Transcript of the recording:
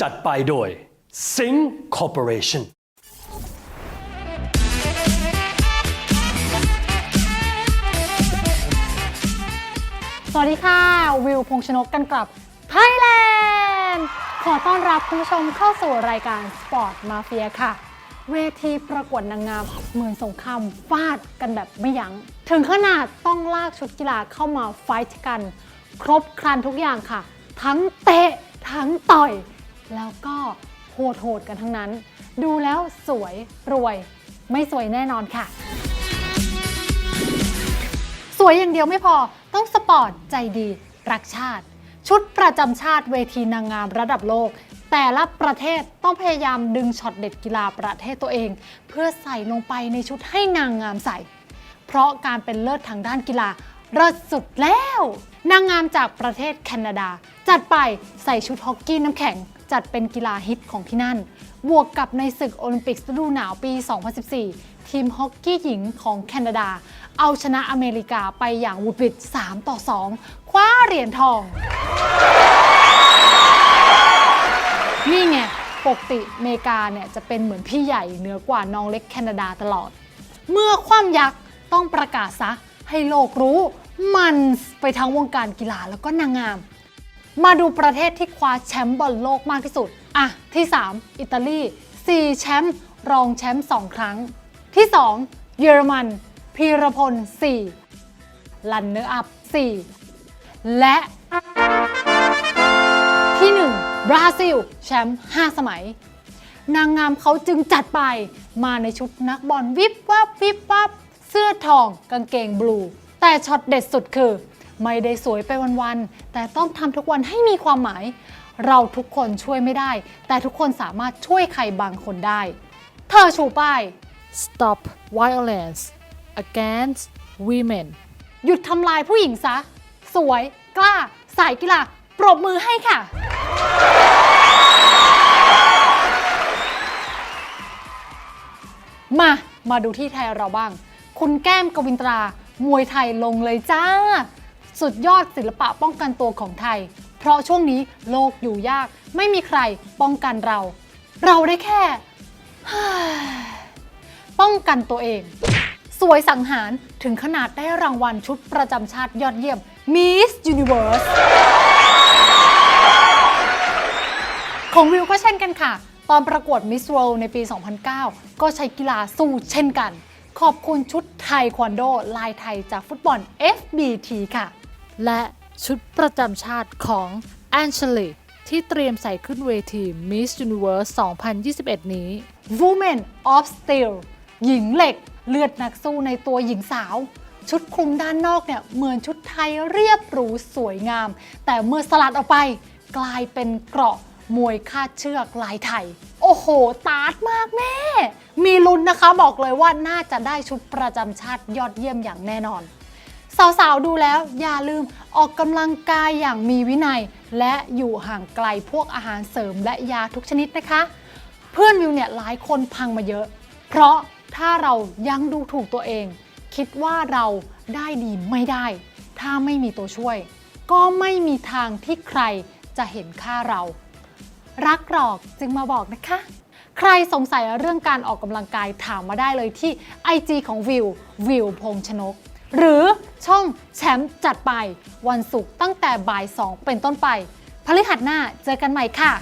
จัดไปโดย Sing Corporation สวัสดีค่ะ วิวพงชนกกันกลับไทยแลนด์ ขอต้อนรับคุณผู้ชมเข้าสู่รายการ Sport Mafia ค่ะ เวทีประกวดนางงามเหมือนสงครามฟาดกันแบบไม่ยัง้ง ถึงขนาดต้องลากชุดกีฬาเข้ามาไฟท์กัน ครบครันทุกอย่างค่ะ ทั้งเตะ ทั้งต่อย แล้วก็โหดๆกันทั้งนั้น ดูแล้วสวยรวย ไม่สวยแน่นอนค่ะ สวยอย่างเดียวไม่พอต้องสปอร์ตใจดี รักชาติ ชุดประจำชาติเวทีนางงามระดับโลก แต่ละประเทศต้องพยายามดึงช็อตเด็ดกีฬาประเทศตัวเอง เพื่อใส่ลงไปในชุดให้นางงามใส่ เพราะการเป็นเลิศทางด้านกีฬาเลิศสุดแล้ว นางงามจากประเทศแคนาดา จัดไปใส่ชุดฮอกกี้น้ำแข็ง จัดเป็นกีฬาฮิตของที่นั่น บวกกับในศึกโอลิมปิกฤดูหนาวปี 2014 ทีมฮอกกี้หญิงของแคนาดา เอาชนะอเมริกาไปอย่างหวุดหวิด3 ต่อ 2 คว้าเหรียญทอง นี่ไง ปกติอเมริกาเนี่ยจะเป็นเหมือนพี่ใหญ่เหนือกว่าน้องเล็กแคนาดาตลอด เมื่อความยักษ์ต้องประกาศซะให้โลกรู้มันไปทั้งวงการกีฬาแล้วก็นางงาม มาดูประเทศที่คว้าแชมป์บอลโลกมากที่สุด อะ ที่ 3 อิตาลี4แชมป์รองแชมป์2ครั้ง ที่ 2 เยอรมัน พีรพล 4 ลันเนอร์อัพ 4 และ ที่ 1 บราซิล แชมป์ 5 สมัย นางงามเขาจึงจัดไปมาในชุดนักบอลวิบวับวิบวับเสื้อทองกางเกงบลู แต่ช็อตเด็ดสุดคือ ไม่ได้สวยไปวันๆ แต่ต้องทำทุกวันให้มีความหมาย เราทุกคนช่วยไม่ได้ แต่ทุกคนสามารถช่วยใครบางคนได้ เธอชูป้าย Stop violence against women หยุดทำลายผู้หญิงซะ สวย กล้า สายกีฬาปรบมือให้ค่ะ มา มาดูที่ไทยเราบ้าง คุณแก้มกวินตรา มวยไทยลงเลยจ้า สุดยอดศิลปะป้องกันตัวของไทย เพราะช่วงนี้โลกอยู่ยาก ไม่มีใครป้องกันเรา เราได้แค่ ป้องกันตัวเอง สวยสังหารถึงขนาดได้รางวัลชุดประจำชาติยอดเยี่ยม Miss Universe ของวิวก็เช่นกันค่ะ ตอนประกวด Miss World ในปี 2009 ก็ใช้กีฬาสู้เช่นกัน ขอบคุณชุดไทยควันโด ลายไทยจากฟุตบอล FBT ค่ะ และชุดประจำชาติของ a n g e l i c ที่เตรียมใส่ขึ้นเวที Miss Universe 2021 นี้ Women of Steel หญิงเหล็กเลือดนักสู้ในตัวหญิงสาว ชุดคลุมด้านนอกเนี่ยเหมือนชุดไทยเรียบหรูสวยงาม แต่เมื่อสลัดออกไปกลายเป็นเกราะมวยคาดเชือกลายไทย โอ้โห ตาร์ทมากแม่ มีลุ้นนะคะบอกเลยว่าน่าจะได้ชุดประจำชาติยอดเยี่ยมอย่างแน่นอน สาวๆ ดูแล้วอย่าลืมออกกำลังกายอย่างมีวินัย และอยู่ห่างไกลพวกอาหารเสริมและยาทุกชนิดนะคะ เพื่อนวิวเนี่ยหลายคนพังมาเยอะ เพราะถ้าเรายังดูถูกตัวเอง คิดว่าเราได้ดีไม่ได้ ถ้าไม่มีตัวช่วย ก็ไม่มีทางที่ใครจะเห็นค่าเรา รักหรอกจึงมาบอกนะคะใครสงสัยเรื่องการออกกำลังกายถามมาได้เลยที่ IG ของวิว วิวพงชนก หรือช่องแชมป์จัดไปวันศุกร์ตั้งแต่บ่าย 2 เป็นต้นไปพฤหัสหน้าเจอกันใหม่ค่ะ